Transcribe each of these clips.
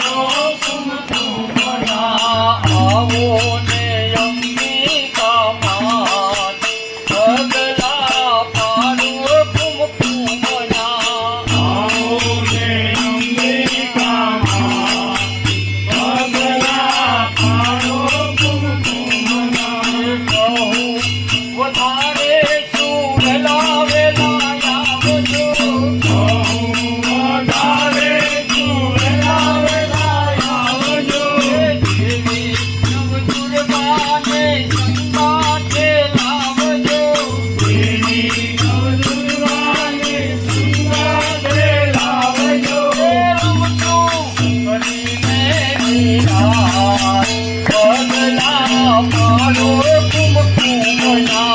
પાડો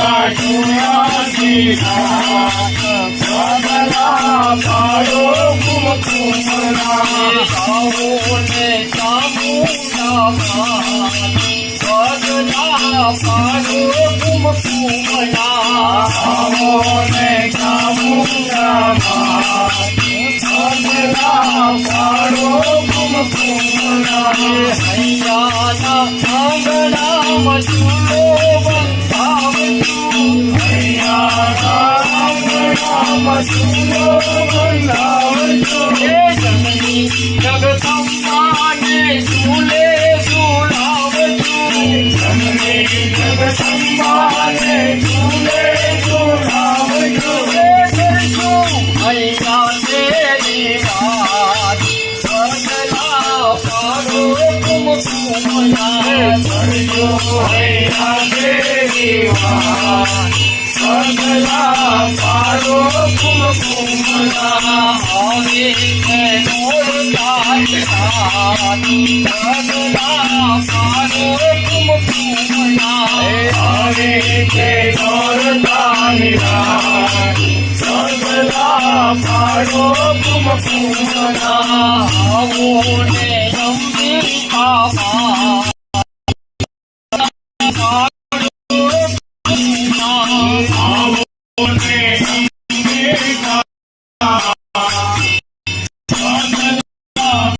કરવાના જોયા સગલા પાડો કુમકુમના સાવોને ચામુંડા પગલા પાડો કુમકુમના આવોને કામુંડામાં સગલા પાડો કુમકુમના હૈયાના આંગણામાં ચૂલો બંધાવજો Hare Hare Hare Hare પગલા પાડો કુમકુમના આવે છે મોરલા પગલા પાડો કુમકુમના આવે તે દોરતા સગલા પાડો કુમકુમના આવો ને અંબિકા